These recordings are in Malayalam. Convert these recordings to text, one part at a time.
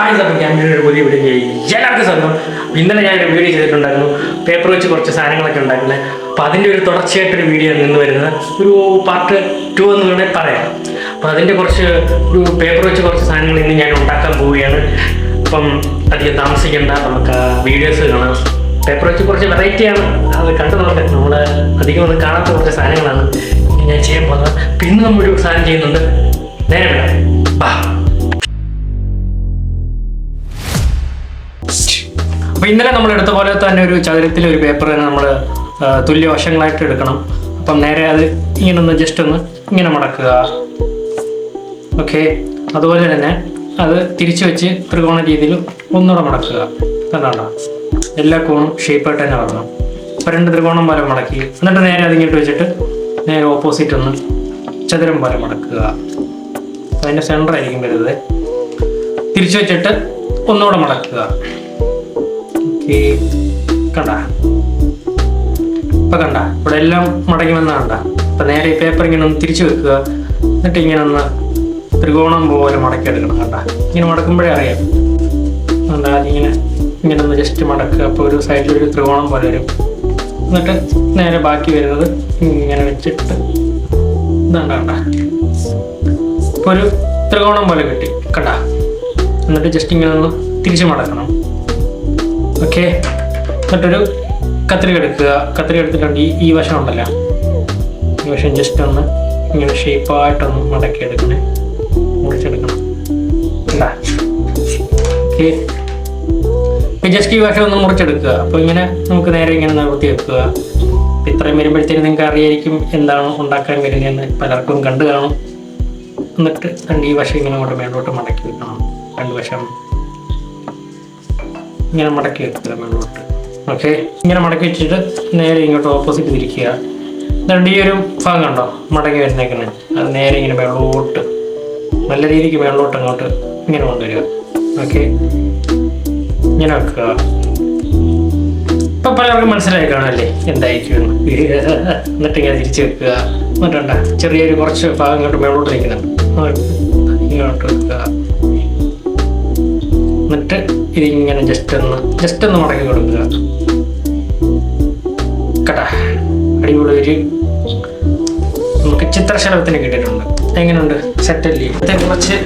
ഗായ്സ് അപ്പോൾ ഞാൻ ഒരു പുതിയ വീഡിയോ എല്ലാവർക്കും സ്വന്തം ഇന്നലെ ഞാൻ വീഡിയോ ചെയ്തിട്ടുണ്ടായിരുന്നു. പേപ്പർ വെച്ച് കുറച്ച് സാധനങ്ങളൊക്കെ ഉണ്ടാക്കുന്നത് അപ്പോൾ അതിന്റെ ഒരു തുടർച്ചയായിട്ടൊരു വീഡിയോ നിന്ന് വരുന്നത് ഒരു പാർട്ട് ടു എന്ന് വേണമെങ്കിൽ പറയാം. അപ്പോൾ അതിന്റെ കുറച്ച് ഒരു പേപ്പർ വെച്ച് കുറച്ച് സാധനങ്ങൾ ഇന്ന് ഞാൻ ഉണ്ടാക്കാൻ പോവുകയാണ്. അപ്പം അധികം താമസിക്കേണ്ട. നമുക്ക് വീഡിയോസ് കാണാം. പേപ്പർ വെച്ച് കുറച്ച് വെറൈറ്റിയാണ് അത് കണ്ടു നോക്കാം. നമ്മൾ അധികം ഒന്നും കാണാത്ത കുറച്ച് സാധനങ്ങളാണ് ഞാൻ ചെയ്യാൻ പോകുന്നത്. പിന്നെ നമ്മളൊരു സാധനം ചെയ്യുന്നുണ്ട്. നേരെ ഇന്നലെ നമ്മൾ എടുത്ത പോലെ തന്നെ ഒരു ചതുരത്തിൽ ഒരു പേപ്പർ തന്നെ നമ്മൾ തുല്യ വശങ്ങളായിട്ട് എടുക്കണം. അപ്പം നേരെ അത് ഇങ്ങനെ ഒന്ന് ജസ്റ്റ് ഒന്ന് ഇങ്ങനെ മടക്കുക. ഓക്കെ അതുപോലെ തന്നെ അത് തിരിച്ചു വെച്ച് ത്രികോണ രീതിയിൽ ഒന്നുകൂടെ മടക്കുക. കണ്ടാണ്ട എല്ലാ കോണും ഷേപ്പായിട്ട് തന്നെ വരണം. അപ്പോൾ രണ്ട് ത്രികോണം പോലെ മടക്കി. എന്നിട്ട് നേരെ അതിങ്ങോട്ട് വെച്ചിട്ട് നേരെ ഓപ്പോസിറ്റ് ഒന്ന് ചതുരം പോലെ മടക്കുക. അതിന്റെ സെന്റർ ആയിരിക്കും വരുന്നത്. തിരിച്ചു വെച്ചിട്ട് ഒന്നുകൂടെ മടക്കുക. ഓക്കെ കണ്ട? ഇപ്പൊ കണ്ട? ഇവിടെ എല്ലാം മടങ്ങി വന്ന കണ്ട? അപ്പൊ നേരെ ഈ പേപ്പർ ഇങ്ങനെ ഒന്ന് തിരിച്ചു വെക്കുക. എന്നിട്ട് ഇങ്ങനെ ഒന്ന് ത്രികോണം പോലെ മടക്കി എടുക്കണം കണ്ട? ഇങ്ങനെ മടക്കുമ്പോഴേ അറിയാം. കണ്ട? അതിങ്ങനെ ഇങ്ങനെ ഒന്ന് ജസ്റ്റ് മടക്കുക. അപ്പോൾ ഒരു സൈഡിൽ ഒരു ത്രികോണം പോലെ വരും. എന്നിട്ട് നേരെ ബാക്കി വരുന്നത് ഇങ്ങനെ വെച്ചിട്ട് ഇതാണ്ട കണ്ട? ഇപ്പോൾ ഒരു ത്രികോണം പോലെ കിട്ടി. കണ്ട? എന്നിട്ട് ജസ്റ്റ് ഇങ്ങനെ ഒന്ന് തിരിച്ചു മടക്കണം. ഓക്കെ. എന്നിട്ടൊരു കത്രിക എടുക്കുക. കത്രിക എടുത്തിട്ടുണ്ട്. ഈ ഈ വശം ഉണ്ടല്ലോ. ഈ വശം ജസ്റ്റ് ഒന്ന് ഇങ്ങനെ ഷേപ്പായിട്ടൊന്ന് മടക്കി എടുക്കണേ. മുറിച്ചെടുക്കണം. ഓക്കെ. ജസ്റ്റ് ഈ വശം ഒന്ന് മുറിച്ചെടുക്കുക. അപ്പോൾ ഇങ്ങനെ നമുക്ക് നേരെ ഇങ്ങനെ നിവർത്തി വെക്കുക. ഇത്രയും വരുമ്പോഴത്തേനും നിങ്ങൾക്ക് അറിയായിരിക്കും എന്താണ് ഉണ്ടാക്കാൻ വരുന്നതെന്ന് പലർക്കും കണ്ടു കാണും. എന്നിട്ട് രണ്ട് ഈ വശം ഇങ്ങനെ അങ്ങോട്ട് മേലോട്ട് മടക്കി വെക്കണം. രണ്ട് വശം. ഇങ്ങനെ മടക്കി വെക്കുക മുന്നോട്ട് ഓക്കെ ഇങ്ങനെ മടക്കി വെച്ചിട്ട് നേരെ ഇങ്ങോട്ട് ഓപ്പോസിറ്റ് തിരിക്കുക എന്നിട്ട് ഈ ഒരു ഭാഗം കണ്ടോ? മടങ്ങി വരുന്നേക്കണേ അത് നേരെ ഇങ്ങനെ മേളോട്ട് നല്ല രീതിക്ക് മേളോട്ട് അങ്ങോട്ട് ഇങ്ങനെ കൊണ്ടുവരിക. ഓക്കെ ഇങ്ങനെ വെക്കുക. ഇപ്പം പലർക്കും മനസ്സിലായി കാണല്ലേ? എന്തായിരിക്കും? എന്ന്. എന്നിട്ട് ഇങ്ങനെ തിരിച്ച് വെക്കുക. എന്നിട്ടുണ്ട ചെറിയൊരു കുറച്ച് ഭാഗം ഇങ്ങോട്ട് മേളോട്ട് നിൽക്കുന്നുണ്ട് ഇങ്ങോട്ട് വെക്കുക. ഇതിങ്ങനെ ജസ്റ്റ് ഒന്ന് ജസ്റ്റ് ഒന്ന് മടക്കി കൊടുക്കുക. കേട്ടാ അടിപൊളി ഒരു നമുക്ക് ചിത്രശലഭത്തിന് കിട്ടിയിട്ടുണ്ട്. എങ്ങനെയുണ്ട്? സെറ്റല്ലേ ഇത് കുറച്ച്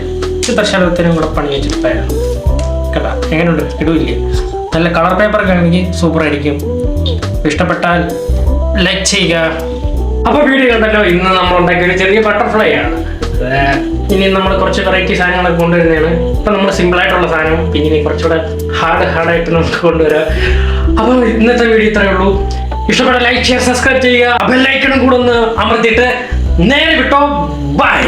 ചിത്രശലഭത്തിനും കൂടെ പണി വെച്ചിട്ടായിരുന്നു. കേട്ടാ എങ്ങനെയുണ്ട്? ഇടൂല്ലേ നല്ല കളർ പേപ്പർ കാണിക്കും സൂപ്പർ ആയിരിക്കും. ഇഷ്ടപ്പെട്ടാൽ ലൈക്ക് ചെയ്യുക. അപ്പൊ വീഡിയോ കണ്ടല്ലോ ഇന്ന് നമ്മൾ ഉണ്ടാക്കിയ ഒരു ചെറിയ ബട്ടർഫ്ലൈ ആണ്. ഇനി നമ്മൾ കുറച്ച് വെറൈറ്റി സാധനങ്ങളൊക്കെ കൊണ്ടുവരുന്നതാണ്. ഇപ്പം നമ്മൾ സിമ്പിൾ ആയിട്ടുള്ള സാധനം പിന്നെ ഇനി കുറച്ചുകൂടെ ഹാർഡ് ഹാർഡായിട്ട് നമുക്ക് കൊണ്ടുവരാം. അപ്പോൾ ഇന്നത്തെ വീഡിയോ ഇത്രയേ ഉള്ളൂ. ഇഷ്ടപ്പെട്ട ലൈക്ക് ഷെയർ സബ്സ്ക്രൈബ് ചെയ്യുക. ബെല്ലൈക്കണും കൂടെ ഒന്ന് അമർത്തിയിട്ട് നേരെ വിട്ടോ. ബൈ